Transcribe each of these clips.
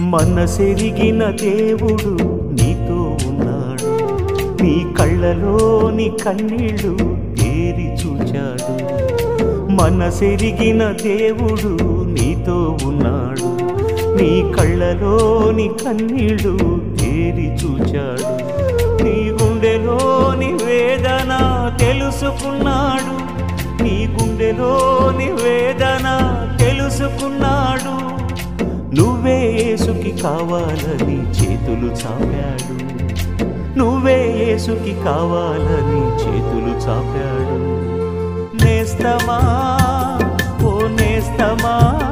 మనసెరిగిన దేవుడు నీతో ఉన్నాడు. నీ కళ్ళలోని కన్నీళ్ళు తేరి చూచాడు. మనసెరిగిన దేవుడు నీతో ఉన్నాడు. నీ కళ్ళలోని కన్నీళ్ళు తేరి చూచాడు. నీ గుండెలోని వేదన తెలుసుకున్నాడు. నీ గుండెలోని వేదన తెలుసుకున్నాడు. యేసుకి కావాలని చేతులు చాపాడు. నువ్వే యేసుకి కావాలని చేతులు చాపాడు. నేస్తమా? ఓ నేస్తమా?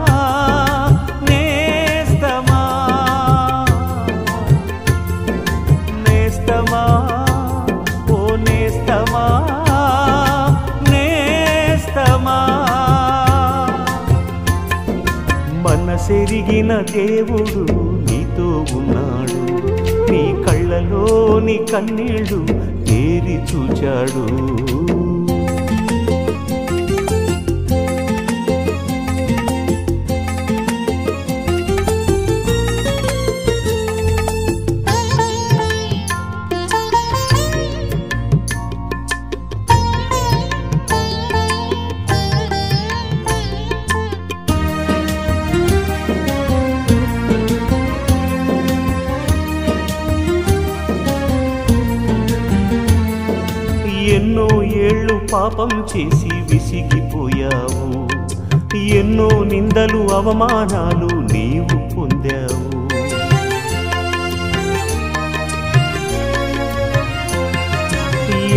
మనసెరిగిన దేవుడు నీతో ఉన్నాడు. నీ కళ్ళలోని కన్నీళ్ళు తేరి చూచాడు. ఎన్నో ఏళ్ళు పాపం చేసి విసిగిపోయావు. ఎన్నో నిందలు అవమానాలు నీవు పొందావు.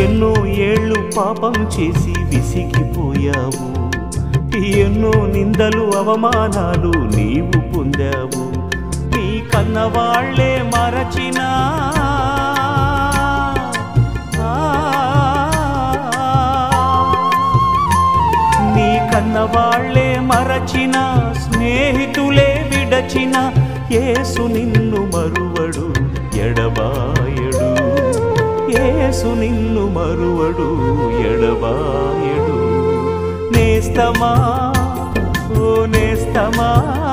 ఎన్నో ఏళ్ళు పాపం చేసి విసిగిపోయావు. ఎన్నో నిందలు అవమానాలు నీవు పొందావు. నీ కన్నవాళ్ళే మరచినా కన్నవాళ్ళే మరచిన స్నేహితులే విడచిన ఏసు నిన్ను మరువడు ఎడబాయడు. ఏసు నిన్ను మరువడు ఎడబాయడు. నేస్తమా? ఓ నేస్తమా?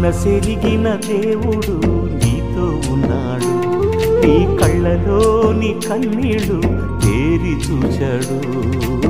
మనసెరిగిన దేవుడు నీతో ఉన్నాడు. నీ కళ్ళలోని కన్నీళ్ళు తేరి చూచాడు.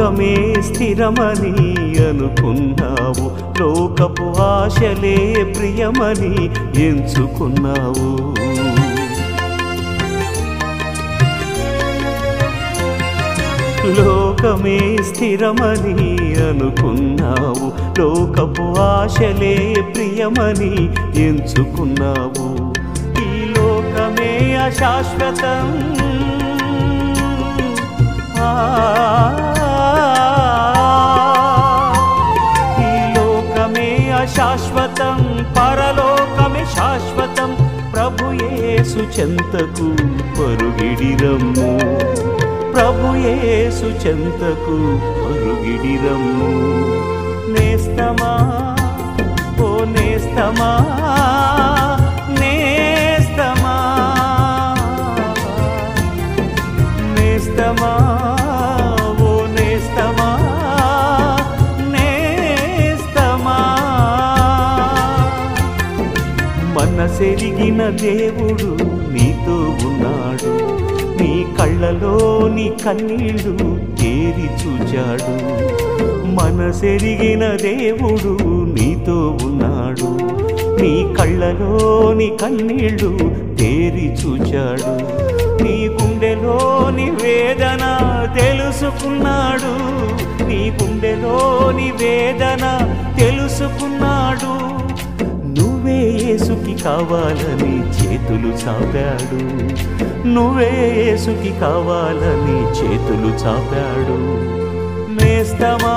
లోకమే స్థిరమని అనుకున్నావు. లోకపు ఆశలే ప్రియమని ఎంచుకున్నావు. లోకమే స్థిరమని అనుకున్నావు. లోకపు ఆశలే ప్రియమని ఎంచుకున్నావు. ఈ లోకమే అశాశ్వతం. ఆ, శాశ్వతం పరలోకమే శాశ్వతం. ప్రభుయేసు చెంతకు పరుగిడిరమ్ము. ప్రభుయేసు చెంతకు పరుగిడిరమ్ము. నేస్తమా? ఓ నేస్తమా? నేస్తమా? నేస్తమా? సెరిగిన దేవుడు నీతో ఉన్నాడు. నీ కళ్ళలోని కన్నీళ్ళు తేరి చూచాడు. మనసెరిగిన దేవుడు నీతో ఉన్నాడు. నీ కళ్ళలోని కన్నీళ్ళు తేరి చూచాడు. నీ గుండెలోని వేదన తెలుసుకున్నాడు. నీ గుండెలోని వేదన తెలుసుకున్నాడు. యేసుకి కావాలని చేతులు చాపాడు. నువ్వే యేసుకి కావాలని చేతులు చాపాడు. నేస్తమా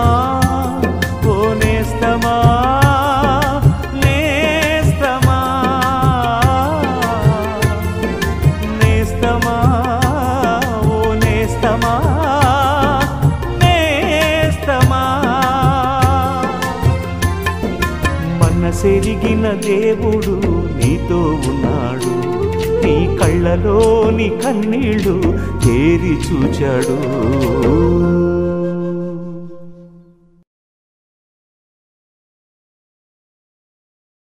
సెరిగిన దేవుడు నీతో ఉన్నాడు. నీ కళ్ళలోని కన్నీళ్ళు తేరి చూచాడు.